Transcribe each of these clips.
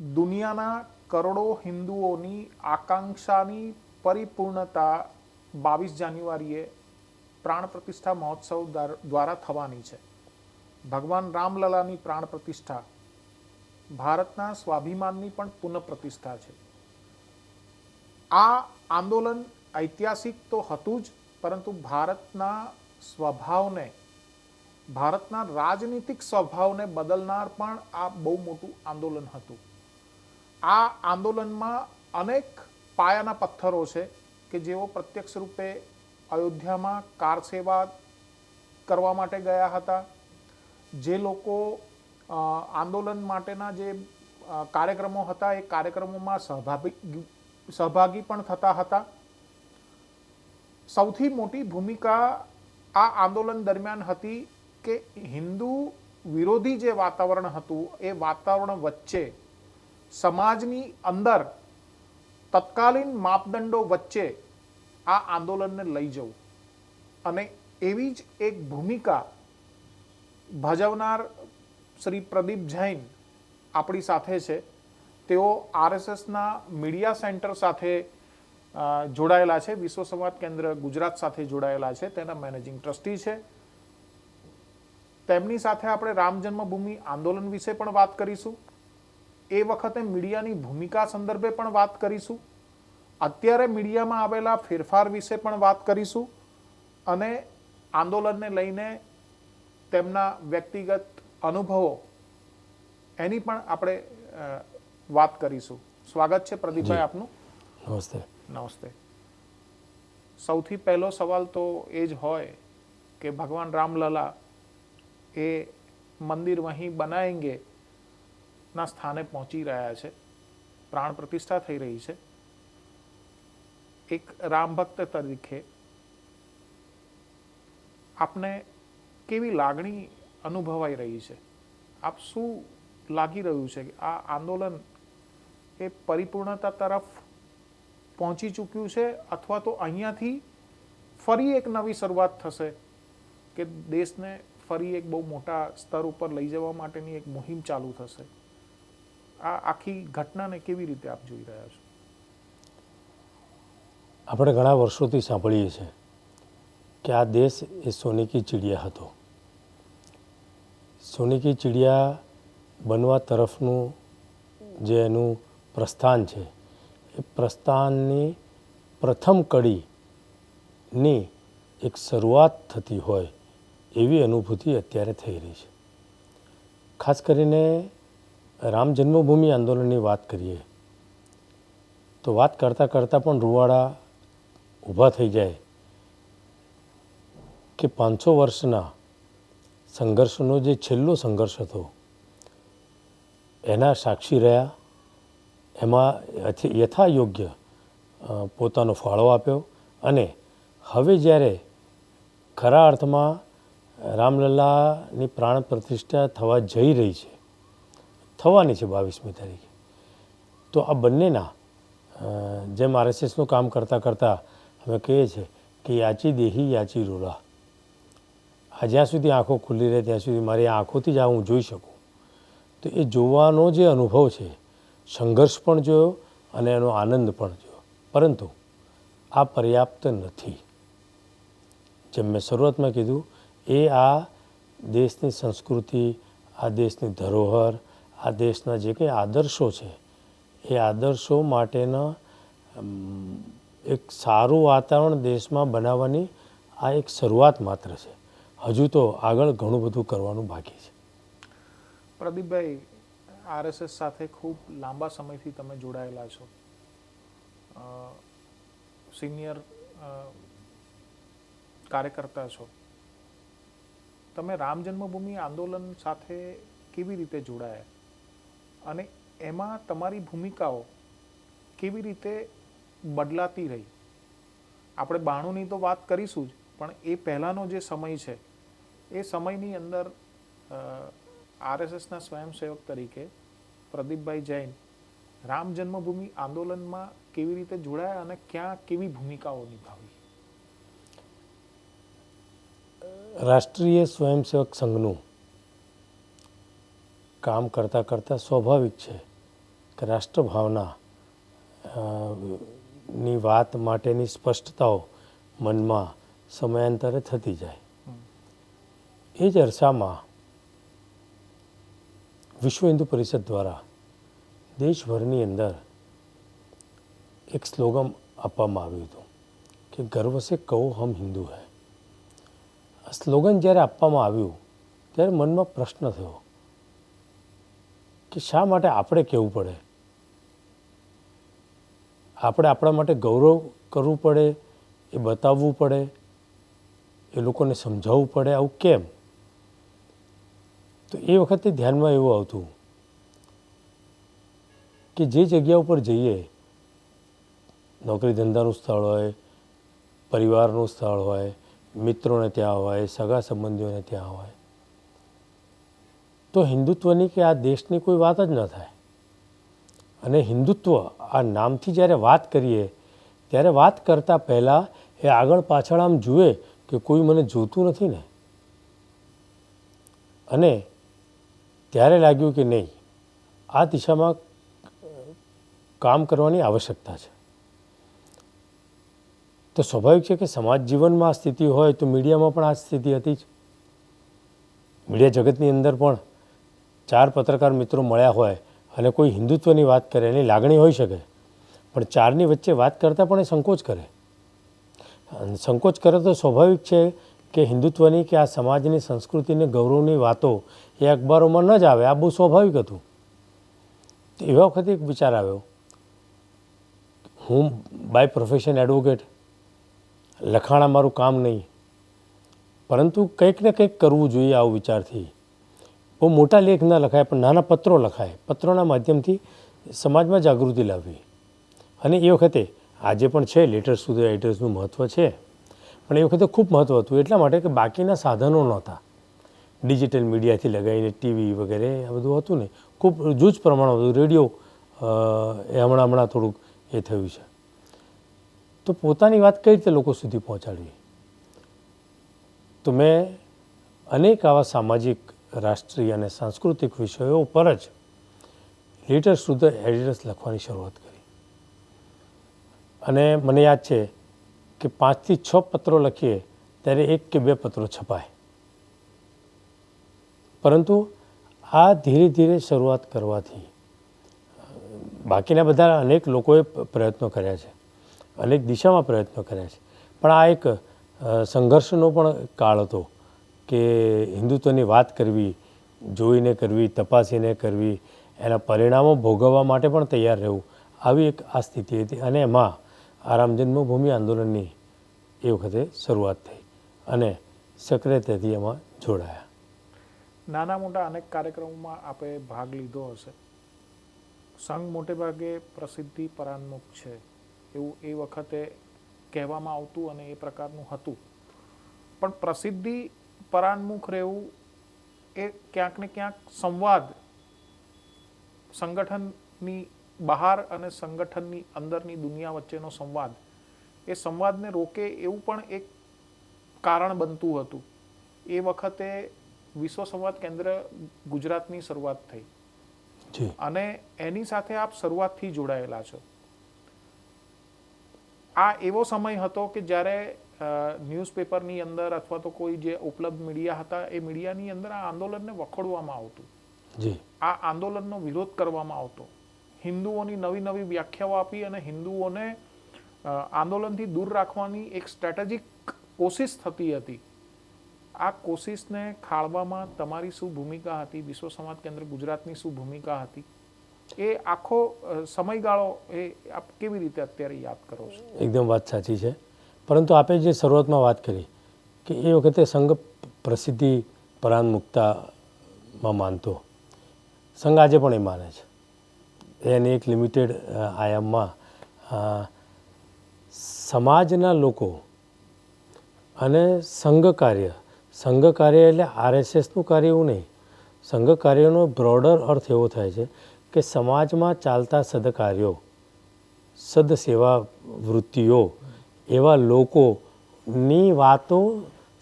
દુનિયાના કરોડો હિન્દુઓની આકાંક્ષાની પરિપૂર્ણતા બાવીસ જાન્યુઆરીએ પ્રાણ પ્રતિષ્ઠા મહોત્સવ દ્વાર- થવાની છે. ભગવાન રામલલાની પ્રાણ પ્રતિષ્ઠા ભારતના સ્વાભિમાનની પણ પુનઃપ્રતિષ્ઠા છે. આ આંદોલન ઐતિહાસિક તો હતું જ, પરંતુ ભારતના સ્વભાવને, ભારતના રાજનીતિક સ્વભાવને બદલનાર પણ આ બહુ મોટું આંદોલન હતું. આ આંદોલનમાં અનેક પાયાના પથ્થરો છે કે જેઓ પ્રત્યક્ષ રૂપે અયોધ્યામાં કાર સેવા કરવા માટે ગયા હતા. જે લોકો આંદોલન માટેના જે કાર્યક્રમો હતા, એ કાર્યક્રમોમાં સહભાગી સહભાગી પણ થતા હતા. સૌથી મોટી ભૂમિકા આ આંદોલન દરમિયાન હતી કે હિન્દુ વિરોધી જે વાતાવરણ હતું, એ વાતાવરણ વચ્ચે સમાજની અંદર તત્કાલીન માપદંડો વચ્ચે આ આંદોલનને લઈ જવું. અને એવી જ એક ભૂમિકા ભજવનાર શ્રી પ્રદીપ જૈન આપણી સાથે છે. તેઓ આરએસએસના મીડિયા સેન્ટર સાથે જોડાયેલા છે. વિશ્વ સંવાદ કેન્દ્ર ગુજરાત સાથે જોડાયેલા છે. તેના મેનેજિંગ ટ્રસ્ટી છે. તેમની સાથે આપણે રામ જન્મભૂમિ આંદોલન વિશે પણ વાત કરીશું. એ વખતે મીડિયાની ભૂમિકા સંદર્ભે પણ વાત કરીશું. અત્યારે મીડિયામાં આવેલા ફેરફાર વિશે પણ વાત કરીશું અને આંદોલનને લઈને તેમના વ્યક્તિગત અનુભવો એની પણ આપણે વાત કરીશું. સ્વાગત છે પ્રદીપભાઈ આપનું. નમસ્તે. નમસ્તે. સૌથી પહેલો સવાલ તો એ જ હોય કે ભગવાન રામલલા એ મંદિર વહીં બનાએંગે ના સ્થાને પહોંચી રહ્યા છે. પ્રાણ પ્રતિષ્ઠા થઈ રહી છે. એક રામ ભક્ત તરીકે આપને કેવી લાગણી અનુભવાઈ રહી છે? આપ શું લાગી રહ્યું છે કે આ આંદોલન એ પરિપૂર્ણતા તરફ પહોંચી ચૂક્યું છે અથવા તો અહીંયાથી ફરી એક નવી શરૂઆત થશે કે દેશને ફરી એક બહુ મોટા સ્તર ઉપર લઈ જવા માટેની એક મુહિમ ચાલુ થશે? આ આખી ઘટનાને કેવી રીતે આપ જોઈ રહ્યા છો? આપણે ઘણા વર્ષોથી સાંભળીએ છીએ કે આ દેશ એ સોને કી ચિડિયા હતો. સોને કી ચિડિયા બનવા તરફનું જે એનું પ્રસ્થાન છે, એ પ્રસ્થાનની પ્રથમ કડીની એક શરૂઆત થતી હોય એવી અનુભૂતિ અત્યારે થઈ રહી છે. ખાસ કરીને રામ જન્મભૂમિ આંદોલનની વાત કરીએ, તો વાત કરતાં કરતાં પણ રૂવાડા ઊભા થઈ જાય કે પાંચસો વર્ષના સંઘર્ષનો જે છેલ્લો સંઘર્ષ હતો, એના સાક્ષી રહ્યા, એમાં યથ- યથાયોગ્ય પોતાનો ફાળો આપ્યો અને હવે જ્યારે ખરા અર્થમાં રામલલ્લાની પ્રાણ પ્રતિષ્ઠા થવા જઈ રહી છે થવાની છે બાવીસમી તારીખે. તો આ બંનેના જેમ આરએસએસનું કામ કરતાં કરતાં અમે કહીએ છીએ કે યાચી દેહી, યાચી રૂરા. આ જ્યાં સુધી આંખો ખુલ્લી રહે ત્યાં સુધી મારી આંખોથી જ આ હું જોઈ શકું. તો એ જોવાનો જે અનુભવ છે, સંઘર્ષ પણ જોયો અને એનો આનંદ પણ જોયો. પરંતુ આ પર્યાપ્ત નથી. જેમ મેં શરૂઆતમાં કીધું, એ આ દેશની સંસ્કૃતિ, આ દેશની ધરોહર આ દેશના જે કંઈ આદર્શો છે, એ આદર્શો માટેના એક સારું વાતાવરણ દેશમાં બનાવવાની આ એક શરૂઆત માત્ર છે. હજુ તો આગળ ઘણું બધું કરવાનું બાકી છે. પ્રદીપભાઈ, આરએસએસ સાથે ખૂબ લાંબા સમયથી તમે જોડાયેલા છો. સિનિયર કાર્યકર્તા છો. તમે રામ જન્મભૂમિ આંદોલન સાથે કેવી રીતે જોડાયા? અને એમાં તમારી ભૂમિકાઓ કેવી રીતે બદલાતી રહી? આપણે બાણુંની તો વાત કરીશું જ, પણ એ પહેલાંનો જે સમય છે, એ સમયની અંદર આરએસએસના સ્વયંસેવક તરીકે પ્રદીપભાઈ જૈન રામ જન્મભૂમિ આંદોલનમાં કેવી રીતે જોડાયા અને ક્યાં કેવી ભૂમિકાઓ નિભાવી? રાષ્ટ્રીય સ્વયંસેવક સંઘનું કામ કરતાં કરતાં સ્વાભાવિક છે કે રાષ્ટ્રભાવના ની વાત માટેની સ્પષ્ટતાઓ મનમાં સમયાંતરે થતી જાય. એ જ અરસામાં વિશ્વ હિન્દુ પરિષદ દ્વારા દેશભરની અંદર એક સ્લોગન આપવામાં આવ્યું હતું કે ગર્વ સે કહો હમ હિન્દુ હૈ. સ્લોગન જ્યારે આપવામાં આવ્યું, ત્યારે મનમાં પ્રશ્ન થયો કે શા માટે આપણે કહેવું પડે? આપણે આપણા માટે ગૌરવ કરવું પડે, એ બતાવવું પડે, એ લોકોને સમજાવવું પડે, આવું કેમ? તો એ વખતે ધ્યાનમાં એવું આવતું કે જે જગ્યા ઉપર જઈએ નોકરી ધંધાનું સ્થળ હોય, પરિવારનું સ્થળ હોય, મિત્રોને ત્યાં હોય, સગા સંબંધીઓને ત્યાં હોય તો હિન્દુત્વની કે આ દેશની કોઈ વાત જ ન થાય. અને હિન્દુત્વ આ નામથી જ્યારે વાત કરીએ, ત્યારે વાત કરતાં પહેલાં એ આગળ પાછળ આમ જુએ કે કોઈ મને જોતું નથી ને. અને ત્યારે લાગ્યું કે નહીં, આ દિશામાં કામ કરવાની આવશ્યકતા છે. તો સ્વાભાવિક છે કે સમાજ જીવનમાં આ સ્થિતિ હોય તો મીડિયામાં પણ આ સ્થિતિ હતી જ. મીડિયા જગતની અંદર પણ ચાર પત્રકાર મિત્રો મળ્યા હોય અને કોઈ હિન્દુત્વની વાત કરે, એની લાગણી હોઈ શકે. પણ ચારની વચ્ચે વાત કરતાં પણ એ સંકોચ કરે. સંકોચ કરે તો સ્વાભાવિક છે કે હિન્દુત્વની કે આ સમાજની સંસ્કૃતિને ગૌરવની વાતો એ અખબારોમાં ન જ આવે, આ બહુ સ્વાભાવિક હતું. તો એવા વખતે એક વિચાર આવ્યો. હું બાય પ્રોફેશન એડવોકેટ લખાણા મારું કામ નહીં. પરંતુ કંઈક ને કંઈક કરવું જોઈએ આવું વિચારથી. બહુ મોટા લેખ ના લખાય, પણ નાના પત્રો લખાય. પત્રોના માધ્યમથી સમાજમાં જાગૃતિ લાવવી. અને એ વખતે આજે પણ છે લેટર્સ ટુ ધ મહત્ત્વ છે. પણ એ વખતે ખૂબ મહત્ત્વ હતું, એટલા માટે કે બાકીના સાધનો નહોતા. ડિજિટલ મીડિયાથી લગાવીને ટીવી વગેરે આ બધું હતું ને. ખૂબ જૂજ પ્રમાણમાં હતું રેડિયો એ હમણાં હમણાં થોડુંક એ થયું છે. તો પોતાની વાત કઈ રીતે લોકો સુધી પહોંચાડવી? તો મેં અનેક આવા સામાજિક રાષ્ટ્રીય અને સાંસ્કૃતિક વિષયો પર જ લીટર શુદ્ધ એડિટર્સ લખવાની શરૂઆત કરી. અને મને યાદ છે કે પાંચથી છ પત્રો લખીએ ત્યારે એક કે બે પત્રો છપાય. પરંતુ આ ધીરે ધીરે શરૂઆત કરવાથી બાકીના બધા અનેક લોકોએ પ્રયત્નો કર્યા છે. અનેક દિશામાં પ્રયત્નો કર્યા છે. પણ આ એક સંઘર્ષનો પણ કાળ હતો. કે હિન્દુત્વની વાત કરવી, જોઈને કરવી, તપાસીને કરવી, એના પરિણામો ભોગવવા માટે પણ તૈયાર રહેવું, આવી એક આ સ્થિતિ હતી અને એમાં આ રામ જન્મભૂમિ આંદોલનની એ વખતે શરૂઆત થઈ અને સક્રિયતાથી એમાં જોડાયા. નાના મોટા અનેક કાર્યક્રમોમાં આપે ભાગ લીધો હશે. સંઘ મોટે ભાગે પ્રસિદ્ધિ પરાન્મુખ છે એવું એ વખતે કહેવામાં આવતું અને એ પ્રકારનું હતું. પણ પ્રસિદ્ધિ પરાન્મુખ રહેવું એ ક્યાંક ને ક્યાંક સંવાદ સંગઠનની બહાર અને સંગઠનની અંદરની દુનિયા વચ્ચેનો સંવાદ. એ સંવાદને રોકે એવું પણ એક કારણ બનતું હતું. એ વખતે વિશ્વ સંવાદ કેન્દ્ર ગુજરાતની શરૂઆત થઈ. અને એની સાથે આપ શરૂઆતથી જોડાયેલા છો. આ એવો સમય હતો કે જ્યારે ન્યૂઝપેપરની અંદર અથવા તો કોઈ જે ઉપલબ્ધ મીડિયા હતા એ મીડિયાની અંદર આ આંદોલનને વખોડવામાં આવતું. જી. આ આંદોલનનો વિરોધ કરવામાં આવતો. હિન્દુઓની નવી નવી વ્યાખ્યાઓ આપી અને હિન્દુઓને આંદોલનથી દૂર રાખવાની એક સ્ટ્રેટેજિક કોશિશ થતી હતી. આ કોશિશને ખાળવામાં તમારી શું ભૂમિકા હતી? વિશ્વ સમાજ કેન્દ્ર ગુજરાતની શું ભૂમિકા હતી? એ આખો સમયગાળો એ આપ કેવી રીતે અત્યારે યાદ કરો છો? એકદમ વાત સાચી છે. પરંતુ આપે જે શરૂઆતમાં વાત કરી, કે એ વખતે સંઘ પ્રસિદ્ધિ પરાન્મુક્તામાં માનતો. સંઘ આજે પણ એ માને છે. એની એક લિમિટેડ આયામમાં સમાજના લોકો અને સંઘ કાર્ય સંઘ કાર્ય એટલે આરએસએસનું કાર્ય એવું નહીં. સંઘ કાર્યનો બ્રોડર અર્થ એવો થાય છે કે સમાજમાં ચાલતા સદકાર્યો, સદસેવા વૃત્તિઓ એવા લોકોની વાતો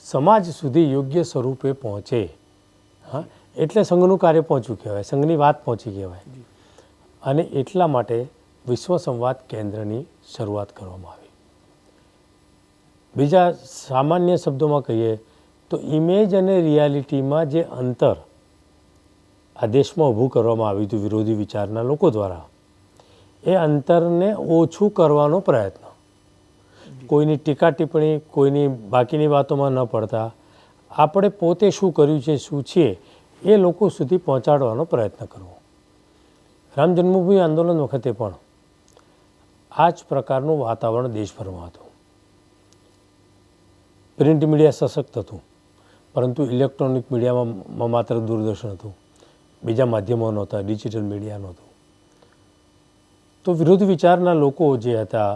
સમાજ સુધી યોગ્ય સ્વરૂપે પહોંચે. હા એટલે સંઘનું કાર્ય પહોંચ્યું કહેવાય સંઘની વાત પહોંચી કહેવાય. અને એટલા માટે વિશ્વ સંવાદ કેન્દ્રની શરૂઆત કરવામાં આવી. બીજા સામાન્ય શબ્દોમાં કહીએ તો ઇમેજ અને રિયાલિટીમાં જે અંતર આ દેશમાં ઊભું કરવામાં આવ્યું હતું વિરોધી વિચારના લોકો દ્વારા એ અંતરને ઓછું કરવાનો પ્રયત્ન કોઈની ટીકા ટિપ્પણી, કોઈની બાકીની વાતોમાં ન પડતા, આપણે પોતે શું કર્યું છે, શું છીએ એ લોકો સુધી પહોંચાડવાનો પ્રયત્ન કરવો. રામ જન્મભૂમિ આંદોલન વખતે પણ આ જ પ્રકારનું વાતાવરણ દેશભરમાં હતું. પ્રિન્ટ મીડિયા સશક્ત હતું, પરંતુ ઇલેક્ટ્રોનિક મીડિયામાં માત્ર દૂરદર્શન હતું, બીજા માધ્યમો નહોતા, ડિજિટલ મીડિયા નહોતું. તો વિરોધ વિચારના લોકો જે હતા,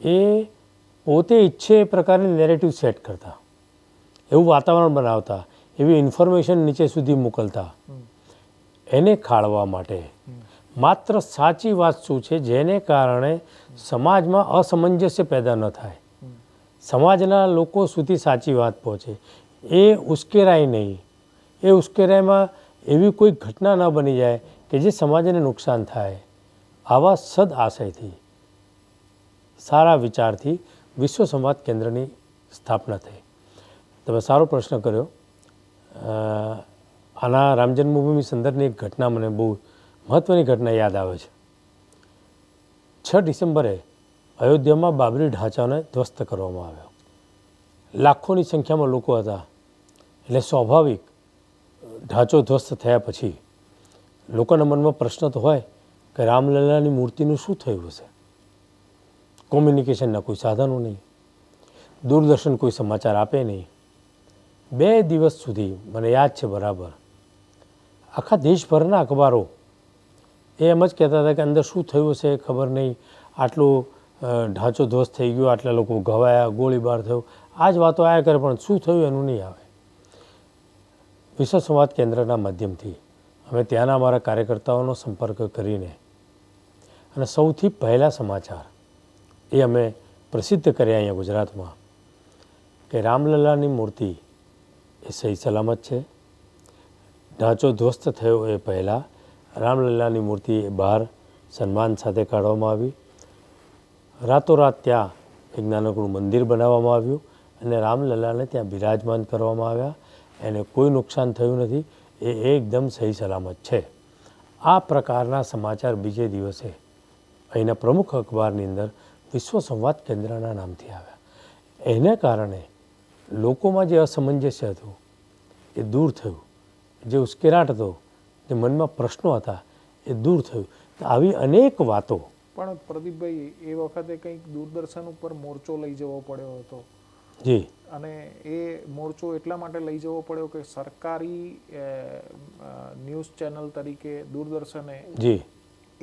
એ પોતે ઈચ્છે એ પ્રકારની નેરેટિવ સેટ કરતા. એવું વાતાવરણ બનાવતા, એવી ઇન્ફોર્મેશન નીચે સુધી મોકલતા. એને ખાળવા માટે માત્ર સાચી વાત શું છે? જેને કારણે સમાજમાં અસમંજસ્ય પેદા ન થાય. સમાજના લોકો સુધી સાચી વાત પહોંચે. એ ઉશ્કેરાય નહીં. એ ઉશ્કેરાયમાં એવી કોઈ ઘટના ન બની જાય કે જે સમાજને નુકસાન થાય. આવા સદ આશયથી, સારા વિચારથી વિશ્વ સંવાદ કેન્દ્રની સ્થાપના થઈ. તમે સારો પ્રશ્ન કર્યો. આના રામ જન્મભૂમિ સંદર્ભની એક ઘટના મને બહુ મહત્ત્વની ઘટના યાદ આવે છે. છ ડિસેમ્બરે અયોધ્યામાં બાબરી ઢાંચાને ધ્વસ્ત કરવામાં આવ્યો. લાખોની સંખ્યામાં લોકો હતા. એટલે સ્વાભાવિક ઢાંચો ધ્વસ્ત થયા પછી લોકોના મનમાં પ્રશ્ન તો હોય કે રામલલ્લાની મૂર્તિનું શું થયું હશે? કોમ્યુનિકેશનના કોઈ સાધનો નહીં. દૂરદર્શન કોઈ સમાચાર આપે નહીં. બે દિવસ સુધી, મને યાદ છે બરાબર. આખા દેશભરના અખબારો એ એમ જ કહેતા હતા કે અંદર શું થયું હશે ખબર નહીં. આટલું ઢાંચો ધ્વસ્ત થઈ ગયો, આટલા લોકો ઘવાયા, ગોળીબાર થયો. આ જ વાતો આયા કરે, પણ શું થયું એનું નહીં આવે. વિશ્વ સંવાદ કેન્દ્રના માધ્યમથી અમે ત્યાંના અમારા કાર્યકર્તાઓનો સંપર્ક કરીને અને સૌથી પહેલાં સમાચાર એ અમે પ્રસિદ્ધ કર્યા અહીંયા ગુજરાતમાં. કે રામલલ્લાની મૂર્તિ એ સહી સલામત છે. ઢાંચો ધ્વસ્ત થયો એ પહેલાં રામલલ્લાની મૂર્તિ એ બહાર સન્માન સાથે કાઢવામાં આવી. રાતોરાત ત્યાં એક નાનકડું મંદિર બનાવવામાં આવ્યું અને રામલલ્લાને ત્યાં બિરાજમાન કરવામાં આવ્યા. એને કોઈ નુકસાન થયું નથી. એ એકદમ સહી સલામત છે. આ પ્રકારના સમાચાર બીજે દિવસે અહીંના પ્રમુખ અખબારની અંદર વિશ્વ સંવાદ કેન્દ્રના નામથી આવ્યા. એને કારણે લોકોમાં જે અસમંજસ્ય હતું એ દૂર થયું. જે ઉશ્કેરાટ હતો જે મનમાં પ્રશ્નો હતા એ દૂર થયું. આવી અનેક વાતો પણ પ્રદીપભાઈ એ વખતે કંઈક દૂરદર્શન ઉપર મોરચો લઈ જવો પડ્યો હતો. જી. અને એ મોરચો એટલા માટે લઈ જવો પડ્યો કે સરકારી ન્યૂઝ ચેનલ તરીકે દૂરદર્શને જી.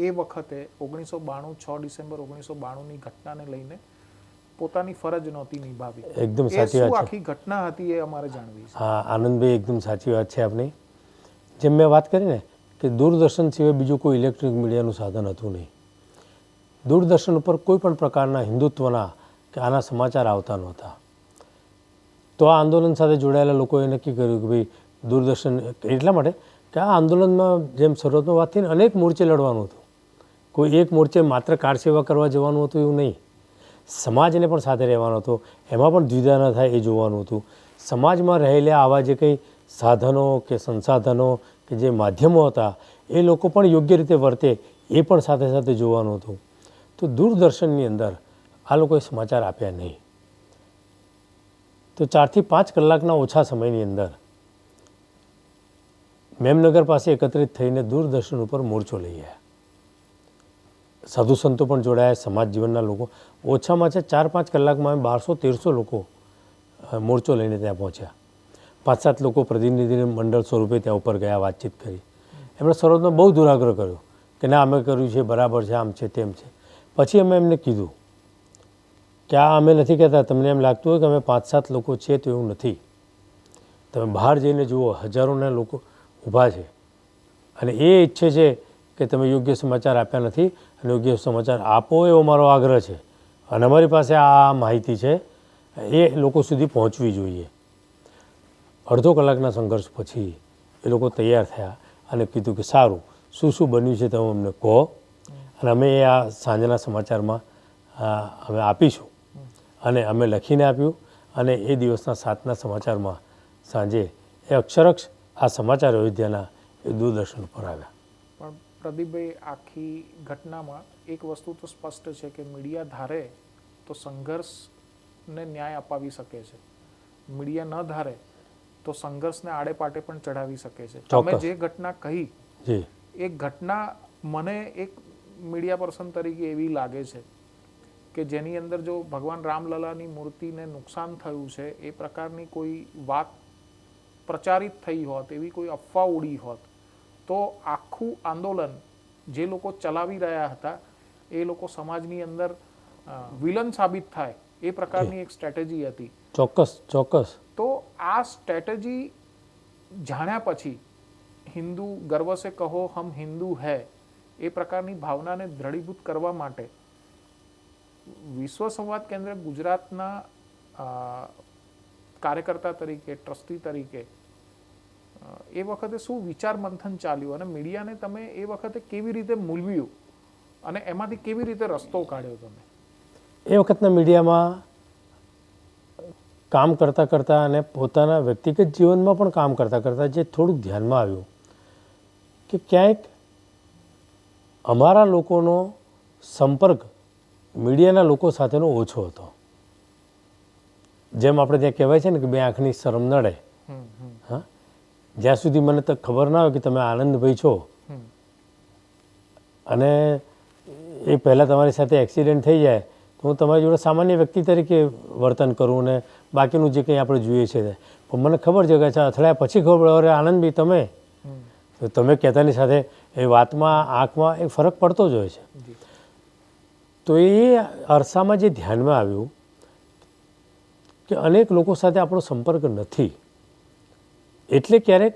એ વખતે ઓગણીસો બાણું છ ડિસેમ્બર ઓગણીસો બાણુંની ઘટનાને લઈને પોતાની ફરજ નહોતી નિભાવી. એકદમ સાચી વાત આખી ઘટના હતી એ અમારે જાણવી છે. હા આનંદભાઈ એકદમ સાચી વાત છે આપની. જેમ મેં વાત કરી ને કે દૂરદર્શન સિવાય બીજું કોઈ ઇલેક્ટ્રિક મીડિયાનું સાધન હતું નહીં. દૂરદર્શન ઉપર કોઈ પણ પ્રકારના હિન્દુત્વના કે આના સમાચાર આવતા નહોતા. તો આ આંદોલન સાથે જોડાયેલા લોકોએ નક્કી કર્યું કે ભાઈ દૂરદર્શન એટલા માટે કે આ આંદોલનમાં જેમ શરૂઆતમાં વાત થઈને અનેક મોરચે લડવાનું હતું. કોઈ એક મોરચે માત્ર કાર સેવા કરવા જવાનું હતું એવું નહીં. સમાજને પણ સાથે રહેવાનો હતો. એમાં પણ દ્વિધા ન થાય એ જોવાનું હતું. સમાજમાં રહેલા આવા જે કંઈ સાધનો કે સંસાધનો કે જે માધ્યમો હતા, એ લોકો પણ યોગ્ય રીતે વર્તે એ પણ સાથે સાથે જોવાનું હતું. તો દૂરદર્શનની અંદર આ લોકોએ સમાચાર આપ્યા નહીં. તો ચારથી પાંચ કલાકના ઓછા સમયની અંદર મેમનગર પાસે એકત્રિત થઈને દૂરદર્શન ઉપર મોરચો લઈ આવ્યા. સાધુ સંતો પણ જોડાયા સમાજ જીવનના લોકો. ઓછામાં ઓછા ચાર પાંચ કલાકમાં અમે બારસો તેરસો લોકો મોરચો લઈને ત્યાં પહોંચ્યા. પાંચ સાત લોકો પ્રતિનિધિ મંડળ સ્વરૂપે ત્યાં ઉપર ગયા, વાતચીત કરી. એમણે શરૂઆતમાં બહુ દુરાગ્રહ કર્યો કે ના, અમે કર્યું છે, બરાબર છે, આમ છે, તેમ છે. પછી અમે એમને કીધું કે આ અમે નથી કહેતા, તમને એમ લાગતું હોય કે અમે પાંચ સાત લોકો છીએ તો એવું નથી. તમે બહાર જઈને જુઓ, હજારોના લોકો ઊભા છે. અને એ ઈચ્છે છે કે તમે યોગ્ય સમાચાર આપ્યા નથી અને યોગ્ય સમાચાર આપો એવો મારો આગ્રહ છે. અને અમારી પાસે આ માહિતી છે, એ લોકો સુધી પહોંચવી જોઈએ. અડધો કલાકના સંઘર્ષ પછી એ લોકો તૈયાર થયા અને કીધું કે સારું, શું શું બન્યું છે તમે અમને કહો. અને અમે એ આ સાંજના સમાચારમાં અમે આપીશું. અને અમે લખીને આપ્યું અને એ દિવસના સાતના સમાચારમાં સાંજે એ અક્ષરક્ષ આ સમાચાર અયોધ્યાના એ દૂરદર્શન પર આવ્યા. પ્રદીપભાઈ આખી ઘટનામાં એક વસ્તુ તો સ્પષ્ટ છે કે મીડિયા ધારે તો સંઘર્ષને ન્યાય અપાવી શકે છે. મીડિયા ન ધારે તો સંઘર્ષને આડે પાટે પણ ચડાવી શકે છે. તમે જે ઘટના કહી એ ઘટના મને એક મીડિયા પર્સન તરીકે એવી લાગે છે કે જેની અંદર જો ભગવાન રામલલાની મૂર્તિને નુકસાન થયું છે એ પ્રકારની કોઈ વાત પ્રચારિત થઈ હોત એવી કોઈ અફવા ઉડી હોત તો આખું આંદોલન જે લોકો ચલાવી રહ્યા હતા એ લોકો સમાજની અંદર વિલન સાબિત થાય એ પ્રકારની એક સ્ટ્રેટેજી હતી. ચોક્કસ ચોક્કસ. તો આ સ્ટ્રેટેજી જાણ્યા પછી હિન્દુ ગર્વ સે કહો હમ હિન્દુ હૈ એ પ્રકારની ભાવનાને દ્રઢીભૂત કરવા માટે વિશ્વ સંવાદ કેન્દ્ર ગુજરાતના કાર્યકર્તા તરીકે ટ્રસ્ટી તરીકે એ વખતે શું વિચાર મંથન ચાલ્યું અને મીડિયાને તમે એ વખતે કેવી રીતે મૂલવ્યું? અને એમાંથી કેવી રીતે રસ્તો કાઢ્યો તમે? એ વખતના મીડિયામાં કામ કરતાં કરતાં અને પોતાના વ્યક્તિગત જીવનમાં પણ કામ કરતાં કરતાં જે થોડુંક ધ્યાનમાં આવ્યું કે ક્યાંક અમારા લોકોનો સંપર્ક મીડિયાના લોકો સાથેનો ઓછો હતો. જેમ આપણે ત્યાં કહેવાય છે ને કે બે આંખની શરમ નડે. હા? જ્યાં સુધી મને તો ખબર ના હોય કે તમે આનંદભાઈ છો. અને એ પહેલાં તમારી સાથે એક્સિડન્ટ થઈ જાય તો હું તમારી જોડે સામાન્ય વ્યક્તિ તરીકે વર્તન કરું અને બાકીનું જે કંઈ આપણે જોઈએ છે. પણ મને ખબર છે કે અચ્છા અથડાયા પછી ખબર પડે અરે આનંદભાઈ તમે? તો તમે કહેતાની સાથે એ વાતમાં આંખમાં એ ફરક પડતો જ હોય છે. તો એ અરસામાં જે ધ્યાનમાં આવ્યું કે અનેક લોકો સાથે આપણો સંપર્ક નથી. એટલે ક્યારેક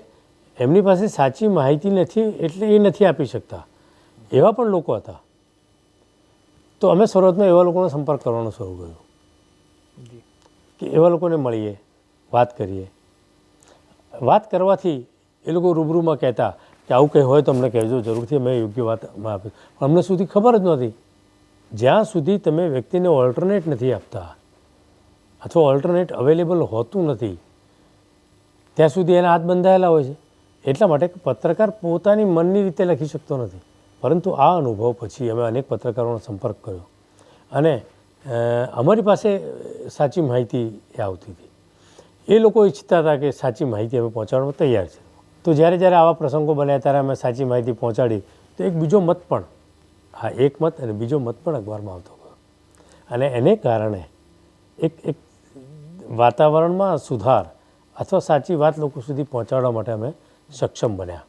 એમની પાસે સાચી માહિતી નથી એટલે એ નથી આપી શકતા. એવા પણ લોકો હતા. તો અમે શરૂઆતમાં એવા લોકોનો સંપર્ક કરવાનો શરૂ કર્યો. કે એવા લોકોને મળીએ વાત કરીએ. વાત કરવાથી એ લોકો રૂબરૂમાં કહેતા કે આવું કંઈ હોય તો અમને કહેજો જરૂરથી અમે યોગ્ય વાત અમે આપી પણ અમને સુધી ખબર જ નહોતી. જ્યાં સુધી તમે વ્યક્તિને ઓલ્ટરનેટ નથી આપતા અથવા ઓલ્ટરનેટ અવેલેબલ હોતું નથી ત્યાં સુધી એના હાથ બંધાયેલા હોય છે. એટલા માટે પત્રકાર પોતાની મનની રીતે લખી શકતો નથી. પરંતુ આ અનુભવ પછી અમે અનેક પત્રકારોનો સંપર્ક કર્યો. અને અમારી પાસે સાચી માહિતી એ આવતી હતી. એ લોકો ઈચ્છતા હતા કે સાચી માહિતી અમે પહોંચાડવા તૈયાર છે. તો જ્યારે જ્યારે આવા પ્રસંગો બન્યા ત્યારે અમે સાચી માહિતી પહોંચાડી. તો એક બીજો મત પણ, હા, એક મત અને બીજો મત પણ અખબારમાં આવતો ગયો. અને એને કારણે એક એક વાતાવરણમાં સુધાર અથવા સાચી વાત લોકો સુધી પહોંચાડવા માટે અમે સક્ષમ બન્યા.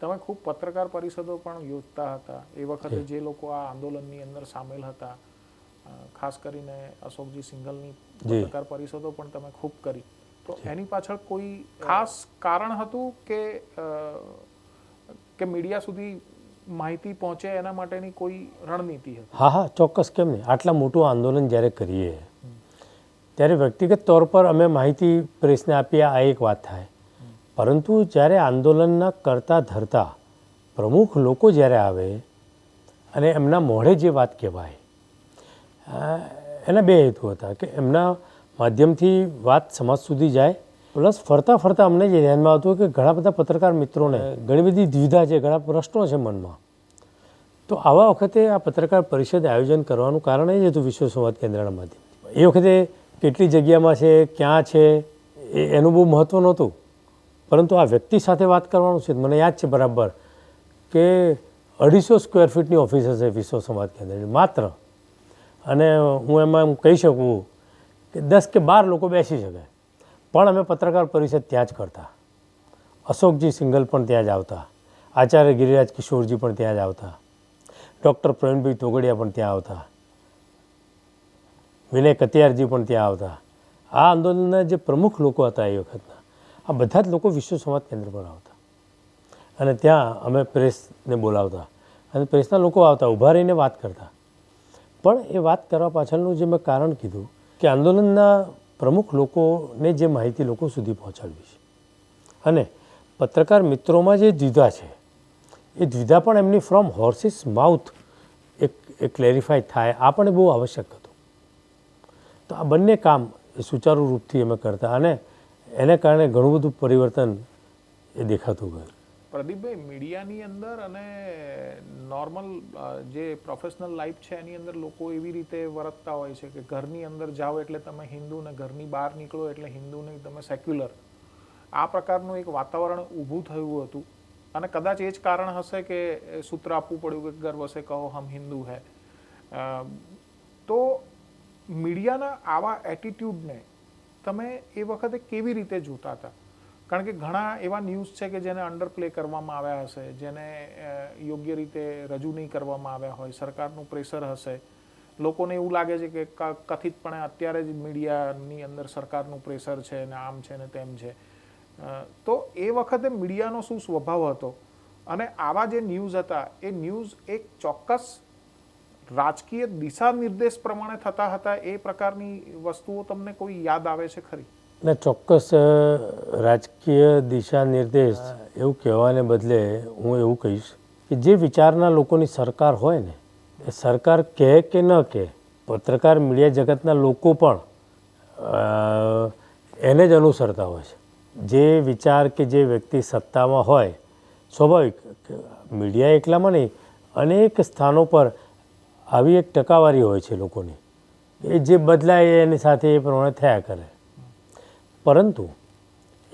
તમે ખૂબ પત્રકાર પરિષદો પણ યોજતા હતા. એ વખતે જે. લોકો આ આંદોલનની અંદર સામેલ હતા ખાસ કરીને અશોકજી સિંઘલની. પત્રકાર પરિષદો પણ તમે ખૂબ કરી. તો એની પાછળ કોઈ ખાસ કારણ હતું કે કે મીડિયા સુધી માહિતી પહોંચે એના માટેની કોઈ રણનીતિ હતી? હા હા ચોક્કસ કેમ નહીં. આટલા મોટું આંદોલન જ્યારે કરીએ ત્યારે વ્યક્તિગત તौर પર અમે માહિતી પ્રેસને આપીએ આ એક વાત થાય. પરંતુ જ્યારે આંદોલનના કરતા ધરતા પ્રમુખ લોકો જ્યારે આવે અને એમના મોઢે જે વાત કહેવાય એના બે હેતુ હતા કે એમના માધ્યમથી વાત સમાજ સુધી જાય. પ્લસ ફરતા ફરતા અમને જે ધ્યાનમાં આવતું કે ઘણા બધા પત્રકાર મિત્રોને ઘણી બધી દ્વિધા છે ઘણા પ્રશ્નો છે મનમાં. તો આવા વખતે આ પત્રકાર પરિષદ આયોજન કરવાનું કારણ એ જ હતું વિશ્વ સંવાદ કેન્દ્રના માધ્યમથી. એ વખતે કેટલી જગ્યામાં છે, ક્યાં છે, એ એનું બહુ મહત્ત્વ નહોતું. પરંતુ આ વ્યક્તિ સાથે વાત કરવાનું છે મને યાદ છે બરાબર કે અઢીસો સ્ક્વેર ફીટની ઓફિસ હશે વિશ્વ સંવાદ કેન્દ્રની, માત્ર. અને હું એમાં એમ કહી શકું કે દસ કે બાર લોકો બેસી શકે. પણ અમે પત્રકાર પરિષદ ત્યાં જ કરતા. અશોકજી સિંગલ પણ ત્યાં જ આવતા. આચાર્ય ગિરિરાજ કિશોરજી પણ ત્યાં જ આવતા. ડૉક્ટર પ્રવીણભાઈ તોગડિયા પણ ત્યાં આવતા. વિનય કતિયારજી પણ ત્યાં આવતા. આ આંદોલનના જે પ્રમુખ લોકો હતા એ વખતના, આ બધા જ લોકો વિશ્વ સંવાદ કેન્દ્ર પર આવતા. અને ત્યાં અમે પ્રેસને બોલાવતા અને પ્રેસના લોકો આવતા, ઊભા રહીને વાત કરતા. પણ એ વાત કરવા પાછળનું જે મેં કારણ કીધું કે આંદોલનના પ્રમુખ લોકોને જે માહિતી લોકો સુધી પહોંચાડવી છે. અને પત્રકાર મિત્રોમાં જે દ્વિધા છે, એ દ્વિધા પણ એમની ફ્રોમ હોર્સિસ માઉથ એક ક્લેરિફાય થાય, આ પણ બહુ આવશ્યક હતું. તો આ બંને કામ એ સુચારુ રૂપથી અમે કરતા અને એને કારણે ઘણું બધું પરિવર્તન એ દેખાતું ગયું. પ્રદીપભાઈ, મીડિયાની અંદર અને નોર્મલ જે પ્રોફેશનલ લાઈફ છે, એની અંદર લોકો એવી રીતે વર્તતા હોય છે કે ઘરની અંદર જાઓ એટલે તમે હિન્દુ ને ઘરની બહાર નીકળો એટલે હિન્દુ નહીં, તમે સેક્યુલર. આ પ્રકારનું એક વાતાવરણ ઊભું થયું હતું. અને કદાચ એ જ કારણ હશે કે સૂત્ર આપવું પડ્યું કે ગર્વ સે કહો હમ હિન્દુ હૈ. તો મીડિયાના આવા એટીટ્યૂડને તમે એ વખતે કેવી રીતે જોતા હતા? કારણ કે ઘણા એવા ન્યૂઝ છે કે જેને અંડરપ્લે કરવામાં આવ્યા હશે, જેને યોગ્ય રીતે રજૂ નહીં કરવામાં આવ્યા હોય, સરકારનું પ્રેશર હશે. લોકોને એવું લાગે છે કે કથિતપણે અત્યારે જ મીડિયાની અંદર સરકારનું પ્રેશર છે ને આમ છે ને તેમ છે. તો એ વખતે મીડિયાનો શું સ્વભાવ હતો? અને આવા જે ન્યૂઝ હતા, એ ન્યૂઝ એક ચોક્કસ રાજકીય દિશા નિર્દેશ પ્રમાણે થતા હતા એ પ્રકારની વસ્તુઓ તમને કોઈ યાદ આવે છે ખરી? ને ચોક્કસ રાજકીય દિશા નિર્દેશ એવું કહેવાને બદલે હું એવું કહીશ કે જે વિચારના લોકોની સરકાર હોય ને, એ સરકાર કહે કે ન કહે, પત્રકાર મીડિયા જગતના લોકો પણ એને જ અનુસરતા હોય છે. જે વિચાર કે જે વ્યક્તિ સત્તામાં હોય, સ્વાભાવિક મીડિયા એકલામાં નહીં, અનેક સ્થાનો પર આવી એક ટકાવારી હોય છે લોકોની. એ જે બદલાય એની સાથે એ પ્રમાણે થયા કરે. પરંતુ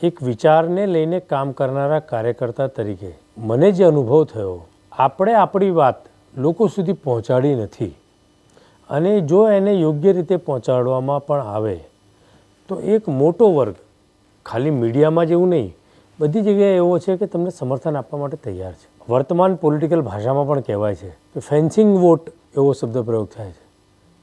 એક વિચારને લઈને કામ કરનારા કાર્યકર્તા તરીકે મને જે અનુભવ થયો, આપણે આપણી વાત લોકો સુધી પહોંચાડી નથી. અને જો એને યોગ્ય રીતે પહોંચાડવામાં પણ આવે, તો એક મોટો વર્ગ, ખાલી મીડિયામાં જ એવું નહીં, બધી જગ્યાએ એવો છે કે તમને સમર્થન આપવા માટે તૈયાર છે. વર્તમાન પોલિટિકલ ભાષામાં પણ કહેવાય છે કે ફેન્સિંગ વોટ એવો શબ્દ પ્રયોગ થાય છે.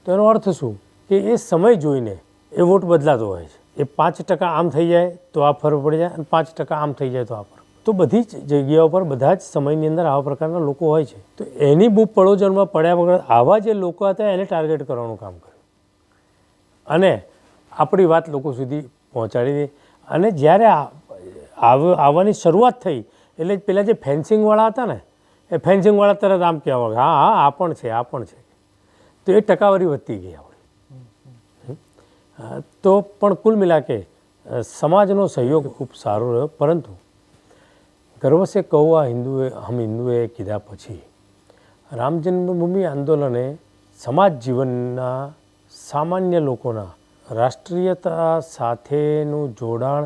તો એનો અર્થ શું? કે એ સમય જોઈને એ વોટ બદલાતો હોય છે. એ પાંચ ટકા આમ થઈ જાય તો આ ફરક પડી જાય અને પાંચ ટકા આમ થઈ જાય તો આ ફરક. તો બધી જ જગ્યાઓ પર બધા જ સમયની અંદર આવા પ્રકારના લોકો હોય છે. તો એની બૂપ પડોજનમાં પડ્યા વગર આવા જે લોકો હતા એને ટાર્ગેટ કરવાનું કામ કર્યું. અને આપણી વાત લોકો સુધી પહોંચાડી દે. અને જ્યારે આવવાની શરૂઆત થઈ, એટલે પહેલાં જે ફેન્સિંગવાળા હતા ને એ ફેન્સિંગવાળા તરત આમ કહેવા હા હા, આ પણ છે, આ પણ છે. તો એ ટકાવારી વધતી ગઈ આપણી તો પણ કુલ મિલાકે સમાજનો સહયોગ ખૂબ સારો રહ્યો, પરંતુ ગર્વ સે કહું આ હિન્દુએ, હમ હિન્દુએ કીધા પછી, રામ જન્મભૂમિ આંદોલને સમાજ જીવનના સામાન્ય લોકોના રાષ્ટ્રીયતા સાથેનું જોડાણ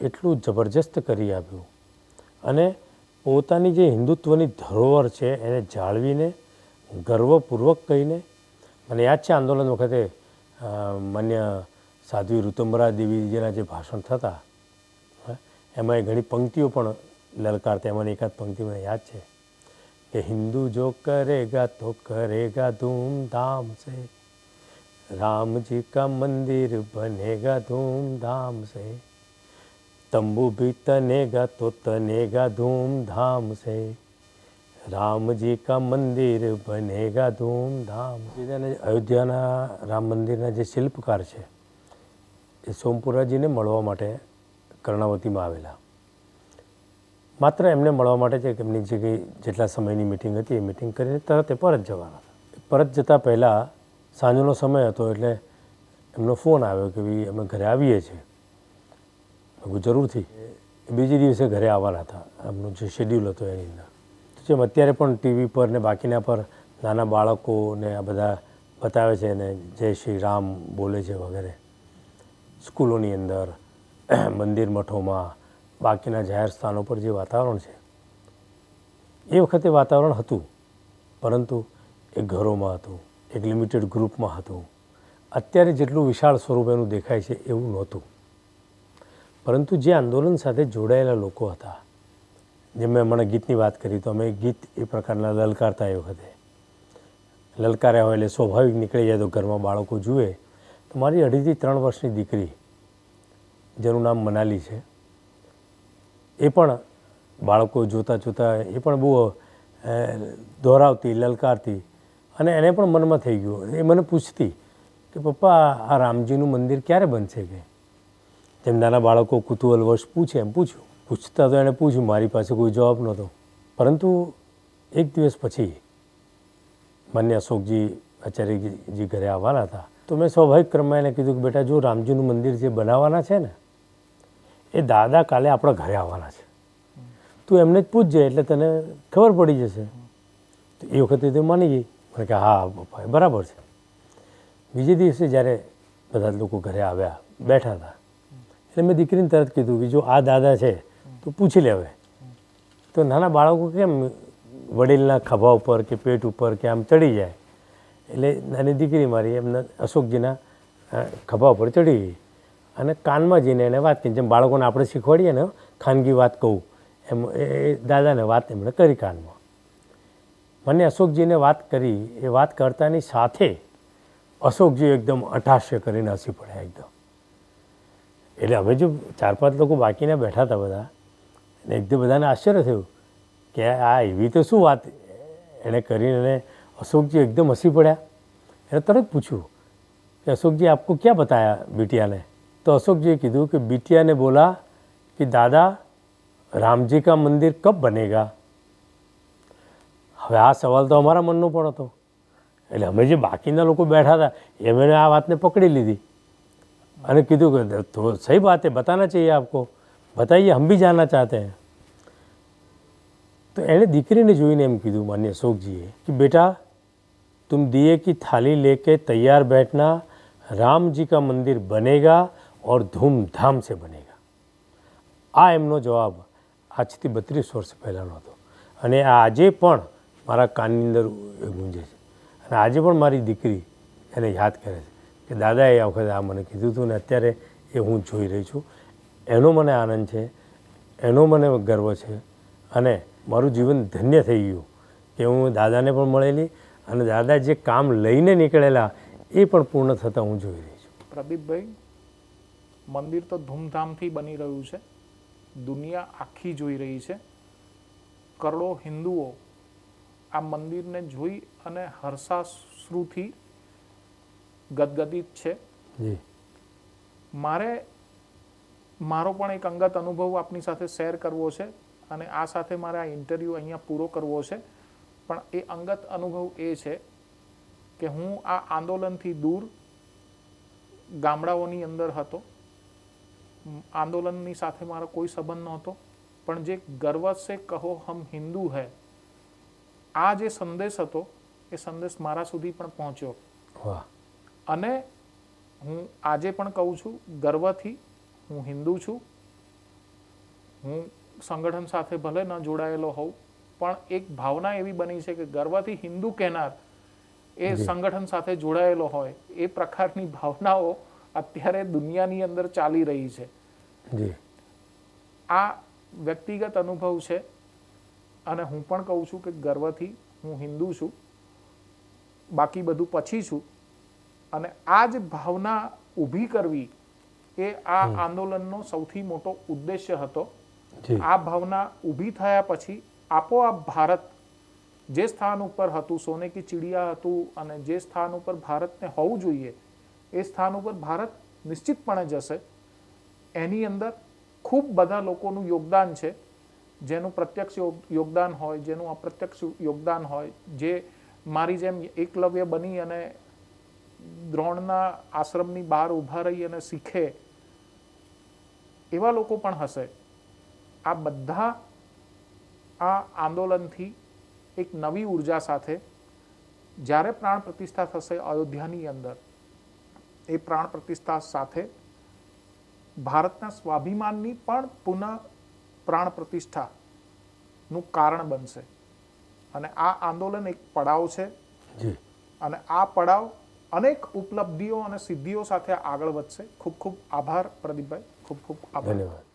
એટલું જબરજસ્ત કરી આપ્યું. અને પોતાની જે હિન્દુત્વની ધરોહર છે એને જાળવીને ગર્વપૂર્વક કહીને, મને યાદ છે આંદોલન વખતે માન્ય સાધ્વી ઋતુમરા દેવીજીના જે ભાષણ થતા એમાં એ ઘણી પંક્તિઓ પણ લલકારતા એમાંની એકાદ પંક્તિ મને યાદ છે કે હિન્દુ જો કરેગા તો કરેગા ધૂમધામ સે, રામજી કા મંદિર બનેગા ધૂમધામ સે. તંબુ ભી તનેગા તો તનેગા ધૂમધામ સે રામજી કા મંદિર બનેગા ધૂમધામ અને અયોધ્યાના રામ મંદિરના જે શિલ્પકાર છે એ સોમપુરાજીને મળવા માટે કર્ણાવતીમાં આવેલા. માત્ર એમને મળવા માટે છે કે એમની જે જેટલા સમયની મિટિંગ હતી, એ મિટિંગ કરીને તરત એ પરત જવાના પરત જતાં પહેલાં સાંજનો સમય હતો એટલે એમનો ફોન આવ્યો કે ભાઈ અમે ઘરે આવીએ છીએ. જરૂરથી બીજે દિવસે ઘરે આવવાના હતા. એમનું જે શેડ્યુલ હતો એની અંદર. તો જેમ અત્યારે પણ ટીવી પર ને બાકીના પર નાના બાળકોને આ બધા બતાવે છે ને જય શ્રી રામ બોલે છે વગેરે. સ્કૂલોની અંદર, મંદિર મઠોમાં, બાકીના જાહેર સ્થાનો પર જે વાતાવરણ છે, એ વખતે વાતાવરણ હતું. પરંતુ એ ઘરોમાં હતું, એક લિમિટેડ ગ્રુપમાં હતું. અત્યારે જેટલું વિશાળ સ્વરૂપ એનું દેખાય છે એવું નહોતું. પરંતુ જે આંદોલન સાથે જોડાયેલા લોકો હતા જેમ મેં હમણાં ગીતની વાત કરી, તો અમે ગીત એ પ્રકારના લલકારતા એ વખતે. લલકાર્યા હોય એટલે સ્વાભાવિક નીકળી જાય તો ઘરમાં બાળકો જુએ. તો મારી અઢીથી ત્રણ વર્ષની દીકરી, જેનું નામ મનાલી છે, એ પણ બાળકો જોતાં જોતાં એ પણ બહુ દોહરાવતી લલકારતી અને એને પણ મનમાં થઈ ગયું. એ મને પૂછતી કે, પપ્પા, આ રામજીનું મંદિર ક્યારે બનશે? કે જેમ નાના બાળકો કુતૂહલવશ પૂછે એમ પૂછ્યું. પૂછતા તો એણે પૂછ્યું, મારી પાસે કોઈ જવાબ નહોતો. પરંતુ એક દિવસ પછી માન્ય અશોકજી આચાર્યજી ઘરે આવવાના હતા. તો મેં સ્વાભાવિક ક્રમમાં એને કીધું કે, બેટા, જો રામજીનું મંદિર જે બનાવવાના છે ને, એ દાદા કાલે આપણા ઘરે આવવાના છે. તું એમને જ પૂછજે, એટલે તને ખબર પડી જશે. તો એ વખતે તે માની ગઈ. મને કે, હા પપ્પા બરાબર છે. બીજે દિવસે જ્યારે બધા લોકો ઘરે આવ્યા, બેઠા હતા એટલે મેં દીકરીને તરત કીધું કે જો આ દાદા છે, તો પૂછી લે હવે. તો નાના બાળકો કેમ વડીલના ખભા ઉપર કે પેટ ઉપર કે આમ ચડી જાય? એટલે નાની દીકરી મારી એમના અશોકજીના ખભા ઉપર ચડી ગઈ. અને કાનમાં જઈને એને વાત કરી. જેમ બાળકોને આપણે શીખવાડીએ ને, ખાનગી વાત કહું, એમ એ દાદાને વાત એમણે કરી કાનમાં. મને અશોકજીને વાત કરી. એ વાત કરતાની સાથે અશોકજી એકદમ અઠાશ્ય કરીને હસી પડ્યા એકદમ. એટલે અમે જો ચાર પાંચ લોકો બાકીના બેઠા હતા બધા, અને એકદમ બધાને આશ્ચર્ય થયું કે આ એવી તો શું વાત, એણે કરીને અશોકજી એકદમ હસી પડ્યા. એને તરત પૂછ્યું કે અશોકજી આપકો ક્યાં બતાયા બીટિયાને? તો અશોકજીએ કીધું કે બીટિયાને બોલા કે દાદા, રામજી કા મંદિર કબ બનેગા? હવે આ સવાલ તો અમારા મનનો પણ હતો. એટલે અમે જે બાકીના લોકો બેઠા હતા એમણે આ વાતને પકડી લીધી. અને કીધું कि तो सही बात है बताना चाहिए आपको बताइए हम भी જાણના ચાહતે हैं તો એણે દીકરીને જોઈને એમ કીધું, માન્ય અશોકજીએ, કે બેટા, તુમ દિયે કી થાલી લેકે તૈયાર બેઠના, રામજી કા મંદિર બનેગા ઓર ધૂમધામ સે બનેગા. આ એમનો જવાબ આજથી બત્રીસ વર્ષ પહેલાંનો હતો. અને આજે પણ મારા કાનની અંદર ગુંજે છે. અને આજે પણ મારી દીકરી એને યાદ કરે છે. કે દાદાએ આ વખતે આ મને કીધું હતું ને અત્યારે એ હું જોઈ રહી છું. એનો મને આનંદ છે, એનો મને ગર્વ છે અને મારું જીવન ધન્ય થઈ ગયું કે હું દાદાને પણ મળેલી અને દાદા જે કામ લઈને નીકળેલા એ પણ પૂર્ણ થતાં હું જોઈ રહી છું. પ્રદીપભાઈ, મંદિર તો ધૂમધામથી બની રહ્યું છે. દુનિયા આખી જોઈ રહી છે. કરોડો હિન્દુઓ આ મંદિરને જોઈ અને હર્ષાશ્રુથી ગદગદિત છે. મારે મારો પણ એક અંગત અનુભવ આપની સાથે શેર કરવો છે અને આ સાથે મારે આ ઇન્ટરવ્યૂ અહીંયા પૂરો કરવો છે. પણ એ અંગત અનુભવ એ છે કે હું આ આંદોલનથી દૂર ગામડાઓની અંદર હતો. આંદોલનની સાથે મારો કોઈ સંબંધ નહોતો. પણ જે ગર્વ સે કહો હમ હિન્દુ હૈ આ જે સંદેશ હતો એ સંદેશ મારા સુધી પણ પહોંચ્યો. વાહ. અને હું આજે પણ કહું છું ગર્વથી હું હિન્દુ છું. હું સંગઠન સાથે ભલે ન જોડાયેલો હોઉં પણ એક ભાવના એવી બની છે કે ગર્વથી હિન્દુ કહેનાર એ સંગઠન સાથે જોડાયેલો હોય એ પ્રકારની ભાવનાઓ અત્યારે દુનિયાની અંદર ચાલી રહી છે. આ વ્યક્તિગત અનુભવ છે અને હું પણ કહું છું કે ગર્વથી હું હિન્દુ છું. બાકી બધું પછી છું. અને આ જ ભાવના ઊભી કરવી એ આ આંદોલનનો સૌથી મોટો ઉદ્દેશ્ય હતો. આ ભાવના ઊભી થયા પછી આપોઆપ ભારત જે સ્થાન ઉપર હતું સોને કી ચિડિયા હતું અને જે સ્થાન ઉપર ભારતને હોવું જોઈએ એ સ્થાન ઉપર ભારત નિશ્ચિતપણે જશે. એની અંદર ખૂબ બધા લોકોનું યોગદાન છે. જેનું પ્રત્યક્ષ યોગદાન હોય જેનું અપ્રત્યક્ષ યોગદાન હોય જે મારી જેમ એકલવ્ય બની અને દ્રોણના આશ્રમની બહાર ઊભા રહી અને શીખે એવા લોકો પણ હશે. આ બધા આ આંદોલનથી એક નવી ઊર્જા સાથે જ્યારે પ્રાણ પ્રતિષ્ઠા થશે અયોધ્યાની અંદર એ પ્રાણ પ્રતિષ્ઠા સાથે ભારતના સ્વાભિમાનની પણ પુનઃ પ્રાણ પ્રતિષ્ઠાનું કારણ બનશે. અને આ આંદોલન એક પડાવ છે. અને આ પડાવ અનેક ઉપલબ્ધિઓ અને સિદ્ધિઓ સાથે આગળ વધશે. ખૂબ ખૂબ આભાર પ્રદીપભાઈ. ખૂબ ખૂબ આભાર. ધન્યવાદ.